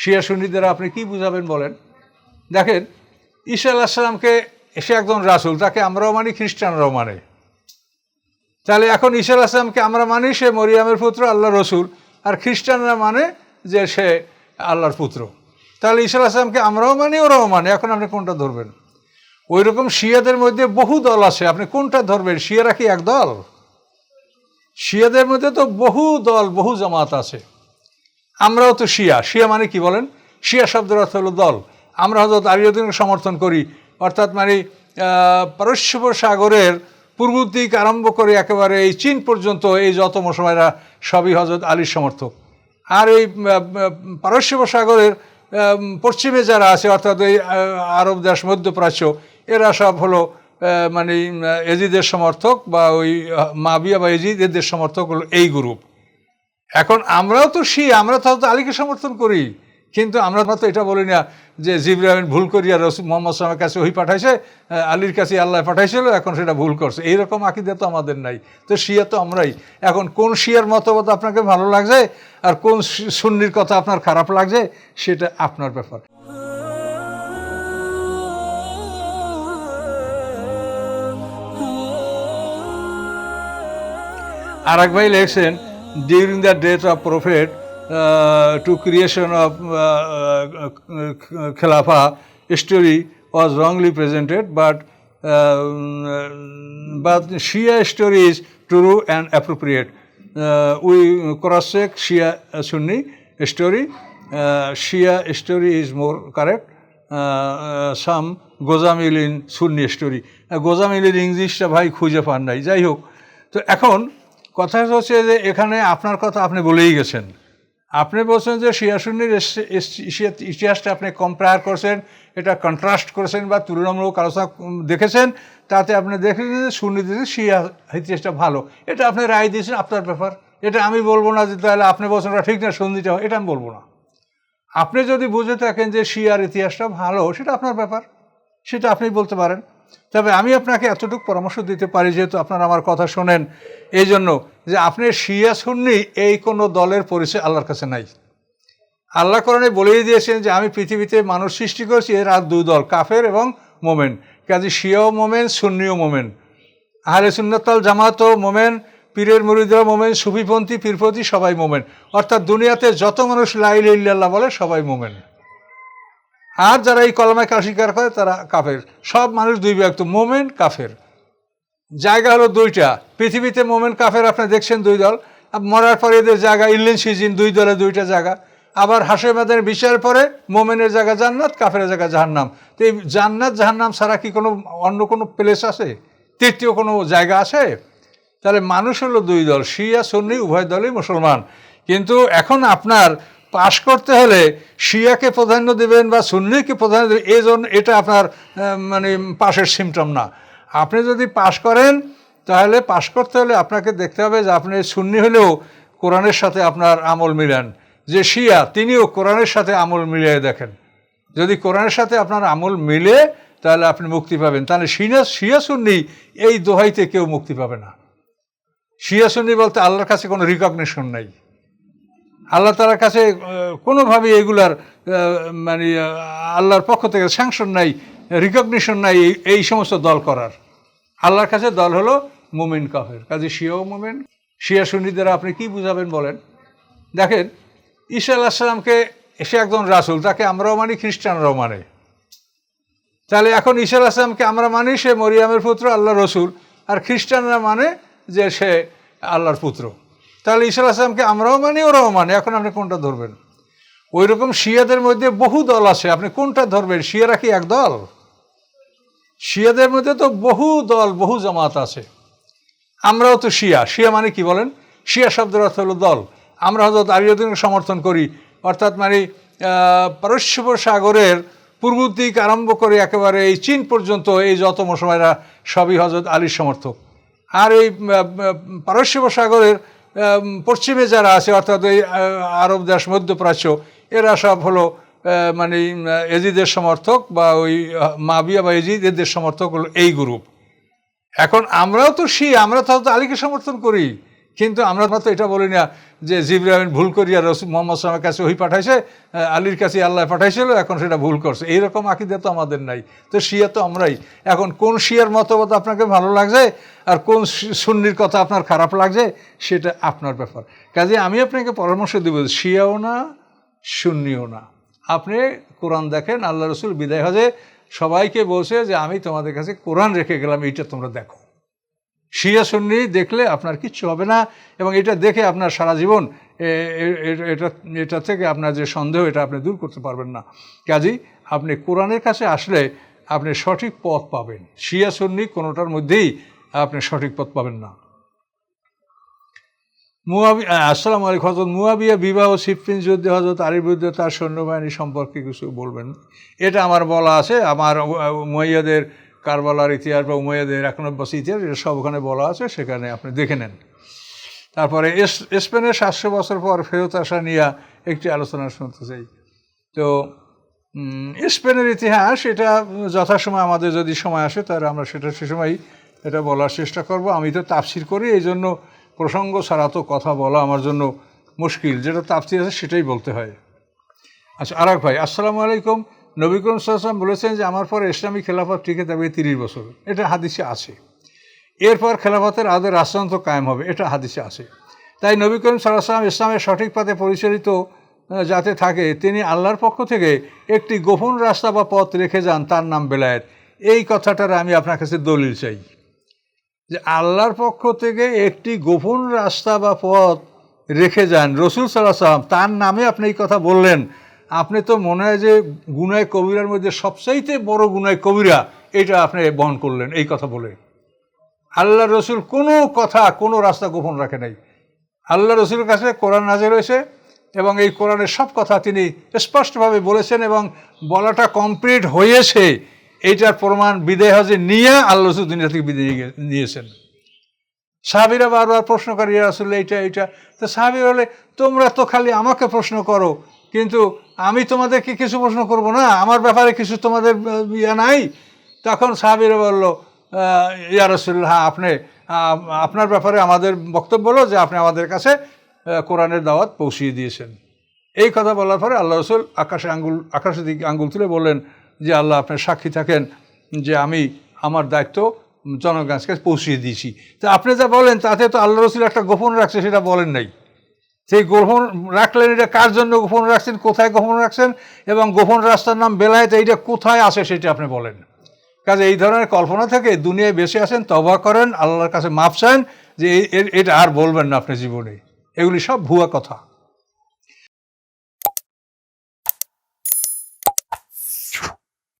শিয়া সুন্নিদের আপনি কি বুঝাবেন বলেন? দেখেন ঈশা আল্লাহ সাল্লামকে এসে একজন রাসুল, তাকে আমরাও মানি, খ্রিস্টানরাও মানে। তাহলে এখন ঈশা আল্লাহ সাল্লামকে আমরা মানি সে মরিয়ামের পুত্র আল্লাহ রসুল, আর খ্রিস্টানরা মানে যে সে আল্লাহর পুত্র। তাহলে ঈশা আল্লাহ সাল্লামকে আমরাও মানি, ওরাও মানে এখন আপনি কোনটা ধরবেন? ওই রকম শিয়াদের মধ্যে বহু দল আছে, আপনি কোনটা ধরবেন? শিয়ারা কি এক দল? শিয়াদের মধ্যে তো বহু দল, বহু জামাত আছে। আমরাও তো শিয়া। শিয়া মানে কি বলেন? শিয়া শব্দের অর্থ হলো দল। আমরা হজরত আলিউদ্দিনকে সমর্থন করি। অর্থাৎ মানে আহ, পারস্য সাগরের পূর্ব দিক আরম্ভ করে একেবারে এই চীন পর্যন্ত এই যত মুসলমানেরা সবই হজরত আলীর সমর্থক। আর এই আহ, আহ, পারস্য সাগরের পশ্চিমে যারা আছে অর্থাৎ এই আরব দেশ মধ্যপ্রাচ্য এরা সব হলো মানে এজিদের সমর্থক বা ওই মাবিয়া বা এজিদ এদের সমর্থক হলো এই গ্রুপ। এখন আমরাও তো শি আমরা তো আলীকে সমর্থন করি, কিন্তু আমরা তো এটা বলি না যে জিব্রাহিম ভুল করিয়া রসুল মোহাম্মদ সালামের কাছে ওই পাঠাইছে আলীর কাছে আল্লাহ পাঠাইছিল, এখন সেটা ভুল করছে। এইরকম আকিদা তো আমাদের নাই। তো শিয়া তো আমরাই। এখন কোন শিয়ার মতবাদ আপনাকে ভালো লাগছে আর কোন সুন্নির কথা আপনার খারাপ লাগছে, সেটা আপনার ব্যাপার। আর এক ভাই লেখছেন during the death of prophet to creation of খেলাফা story was wrongly presented but but Shia story is true and appropriate we cross check Shia Sunni story Shia story is more correct some গোজামিল in Sunni story গোজামিলের ইংলিশটা ভাই খুঁজে পান নাই। যাই হোক, তো এখন কথা হচ্ছে যে এখানে আপনার কথা আপনি বলেই গেছেন। আপনি বলছেন যে শিয়াসুন্নির ইতিহাসটা আপনি কম্পেয়ার করছেন, এটা কন্ট্রাস্ট করেছেন বা তুলনামূলক আলোচনা দেখেছেন, তাতে আপনি দেখেছেন যে সুন্নিদের শিয়া ইতিহাসটা ভালো। এটা আপনি রায় দিয়েছেন, আপনার ব্যাপার। এটা আমি বলব না যে তাহলে আপনি বলছেন ওটা ঠিক না সন্ধিটা এটা আমি বলব না। আপনি যদি বুঝে থাকেন যে শিয়ার ইতিহাসটা ভালো, সেটা আপনার ব্যাপার। সেটা আপনি বলতে পারেন। তবে আমি আপনাকে এতটুকু পরামর্শ দিতে পারি, যেহেতু আপনারা আমার কথা শোনেন, এই জন্য যে আপনি শিয়া সুন্নি, এই কোনো দলের পরিচয় আল্লাহর কাছে নাই। আল্লাহ কোরআনে বলেই দিয়েছেন যে, আমি পৃথিবীতে মানুষ সৃষ্টি করেছি, এর আর দুই দল, কাফের এবং মোমেন। কাজে শিয়াও মোমেন, সুন্নিও মোমেন। আহলে সুন্নতাল জামাতও মোমেন, পীরের মুরিদরা মোমেন, সুফিপন্থী, পীরপন্থী সবাই মোমেন। অর্থাৎ দুনিয়াতে যত মানুষ লাইল ইল্লাল্লাহ বলে, সবাই মোমেন। আর যারা এই কলমায় কাজ স্বীকার করে তারা কাফের। সব মানুষ দুই ব্যক্ত মোমেন, কাফের। জায়গা হলো দুইটা। পৃথিবীতে মোমেন, কাফের, আপনি দেখছেন দুই দল। মরার পরে এদের জায়গা ইল্লিন সিজিন, দুই দলে দুইটা জায়গা। আবার হাসে মাদের বিচার পরে মোমেনের জায়গা জান্নাত কাফের জায়গা জাহান্নাম। তো এই জান্নাত, জাহান্নাম ছাড়া কি কোনো অন্য কোনো প্লেস আছে? তৃতীয় কোনো জায়গা আছে? তাহলে মানুষ হলো দুই দল, শিয়া, সুন্নি, উভয় দলই মুসলমান। কিন্তু এখন আপনার পাশ করতে হলে শিয়াকে প্রাধান্য দেবেন বা সুন্নিকে প্রাধান্য দেবেন, এই জন্য এটা আপনার মানে পাশের সিমটম না। আপনি যদি পাশ করেন, তাহলে পাশ করতে হলে আপনাকে দেখতে হবে যে আপনি সুন্নি হলেও কোরআনের সাথে আপনার আমল মিলান। যে শিয়া, তিনিও কোরআনের সাথে আমল মিলিয়ে দেখেন। যদি কোরআনের সাথে আপনার আমল মিলে, তাহলে আপনি মুক্তি পাবেন। তাহলে শিয়া শিয়া সুন্নি এই দোহাইতে কেউ মুক্তি পাবে না। শিয়া সুন্নি বলতে আল্লাহর কাছে কোনো রিকগনিশন নাই। আল্লাহ তালার কাছে কোনোভাবে এগুলার মানে আল্লাহর পক্ষ থেকে স্যাংশন নাই রিকগনিশন নাই এই- সমস্ত দল করার। আল্লাহর কাছে দল হলো মোমেন কাফের। কাজে শিয়াও মোমেন। শিয়া সুন্নিদের আপনি কি বুঝাবেন বলেন? দেখেন ঈশা আল্লাহ সাল্লামকে এসে একজন রাসুল, তাকে আমরাও মানি, খ্রিস্টানরাও মানে। তাহলে এখন ঈশা আল্লাহ সাল্লামকে আমরা মানি সে মরিয়ামের পুত্র আল্লাহ রসুল। আর খ্রিস্টানরা মানে যে সে আল্লাহর পুত্র। তাহলে ঈশা আল্লাহ সাল্লামকে আমরাও মানি ওরাও মানে। এখন আপনি কোনটা ধরবেন? ওই রকম শিয়াদের মধ্যে বহু দল আছে। আপনি কোনটা ধরবেন? শিয়ারা কি এক দল? শিয়াদের মধ্যে তো বহু দল বহু জামাত আছে। আমরাও তো শিয়া। শিয়া মানে কি বলেন? শিয়া শব্দের অর্থ হলো দল। আমরা হজরত আলিউদ্দিনকে সমর্থন করি। অর্থাৎ মানে আহ, পারস্য সাগরের পূর্ব দিক আরম্ভ করে একেবারে এই চীন পর্যন্ত এই যত মুসলমানেরা সবই হজরত আলীর সমর্থক। আর এই আহ, সাগরের পশ্চিমে যারা আছে, অর্থাৎ ওই আরব দেশ, মধ্যপ্রাচ্য, এরা সব হলো মানে এজিদের সমর্থক বা ওই মাবিয়া বা এজিদ এদের সমর্থক হলো এই গ্রুপ এখন আমরাও তো শি আমরা তো আলীকে সমর্থন করি। কিন্তু আমরা তো এটা বলি না যে জিব্রাহিম ভুল করিয়া রসুল মোহাম্মদ সালামের কাছে ওই পাঠাইছে আলীর কাছে আল্লাহ পাঠাইছিল, এখন সেটা ভুল করছে। এইরকম আকিদা তো আমাদের নাই। তো শিয়া তো আমরাই। এখন কোন শিয়ার মতবাদ আপনাকে ভালো লাগছে আর কোন সুন্নির কথা আপনার খারাপ লাগছে, সেটা আপনার ব্যাপার। কাজে আমি আপনাকে পরামর্শ দেব শিয়াও না, সুন্নিও না। আপনি কোরআন দেখেন, আল্লাহ রসুল বিদায় হজে সবাইকে বলছে যে, আমি তোমাদের কাছে কোরআন রেখে গেলাম, এইটা তোমরা দেখো। শিয়া সুন্নি দেখলে আপনার কিচ্ছু হবে না এবং এটা দেখে আপনার সারা জীবন এটা এটা থেকে আপনার যে সন্দেহ, এটা আপনি দূর করতে পারবেন না। কাজেই আপনি কোরআনের কাছে আসলে আপনি সঠিক পথ পাবেন। শিয়া সুন্নি কোনোটার মধ্যেই আপনি সঠিক পথ পাবেন না। মুয়াবি আসসালাম আলাইকুম। হজরত মুয়াবিয়া বিবাহ সিফিন যুদ্ধে হজরত আলীর বিরুদ্ধে তার সৈন্যবাহিনী সম্পর্কে কিছু বলবেন? এটা আমার বলা আছে। আমার মুয়াইয়াদের কারবালার ইতিহাস বা উমাইয়াদের একানব্বই ইতিহাস, এটা সব ওখানে বলা আছে, সেখানে আপনি দেখে নেন। তারপরে স্পেনের সাতশো বছর পর ফেরত আসা নিয়ে একটি আলোচনা শুনতে চাই। তো স্পেনের ইতিহাস, এটা যথাসময় আমাদের যদি সময় আসে, তাহলে আমরা সেটা সে সময় এটা বলার চেষ্টা করব। আমি তো তাফসির করি, এই জন্য প্রসঙ্গ ছাড়া তো কথা বলা আমার জন্য মুশকিল। যেটা তাফসির আছে, সেটাই বলতে হয়। আচ্ছা আরাক ভাই, আসসালামু আলাইকুম। নবী করিম সাল্লাম বলেছেন যে, আমার পর ইসলামী খেলাফত টিকে থাকবে তিরিশ বছর। এটা হাদিসে আছে। এরপর খেলাফতের আদের রাষ্ট্রান্ত কায়েম হবে, এটা হাদিসে আছে। তাই নবী করিম ইসলামের সঠিক পথে পরিচালিত যাতে থাকে, তিনি আল্লাহর পক্ষ থেকে একটি গোপন রাস্তা বা পথ রেখে যান, তার নাম বেলায়েত। এই কথাটার আমি আপনার কাছে দলিল চাই। যে, আল্লাহর পক্ষ থেকে একটি গোপন রাস্তা বা পথ রেখে যান, রসুল সাল্লাহ সাল্লাম তার নামে আপনি এই কথা বললেন আপনি তো মনে হয় যে গুনায় কবিরার মধ্যে সবচাইতে বড় গুনায় কবিরা এটা আপনি বহন করলেন, এই কথা বলে। আল্লাহ রসুল কোনো কথা, কোনো রাস্তা গোপন রাখে নাই। আল্লাহ রসুলের কাছে কোরআন নাজের হয়েছে এবং এই কোরআনের সব কথা তিনি স্পষ্টভাবে বলেছেন এবং বলাটা কমপ্লিট হয়েছে। এইটার প্রমাণ বিদেয় হজে নিয়ে আল্লাহ রসুল দুনিয়া থেকে বিদায় নিয়ে- নিয়েছেন। সাহাবিরা বারবার প্রশ্ন করে, ইয়া এইটা এইটা। তো সাহাবি বলে, তোমরা তো খালি আমাকে প্রশ্ন করো কিন্তু আমি তোমাদেরকে কিছু প্রশ্ন করব না। আমার ব্যাপারে কিছু তোমাদের ইয়া নাই? তখন সাহাবিরা বলল ইয়া রসুল হ্যাঁ আপনি আপনার ব্যাপারে আমাদের বক্তব্য হলো যে আপনি আমাদের কাছে কোরআনের দাওয়াত পৌঁছিয়ে দিয়েছেন। এই কথা বলার পরে আল্লাহ রসুল আকাশে আঙ্গুল, আকাশের দিকে আঙ্গুল তুলে বললেন যে, আল্লাহ আপনার সাক্ষী থাকেন যে আমি আমার দায়িত্ব জনগণের পৌঁছিয়ে দিয়েছি। তো আপনি যা বলেন, তাতে তো আল্লাহ রসুল একটা গোপন রাখছে, সেটা বলেন নাই। সেই গোপন রাখলেন, এটা কার জন্য গোপন রাখছেন, কোথায় গোপন রাখছেন, এবং গোপন রাস্তার নাম বেলায়েত, এইটা কোথায় আসে সেটা আপনি বলেন। কাজে এই ধরনের কল্পনা থেকে দুনিয়ায় বেশি আসেন তবা করেন, আল্লাহর কাছে মাপ চান, যে এটা আর বলবেন না আপনি জীবনে। এগুলি সব ভুয়া কথা।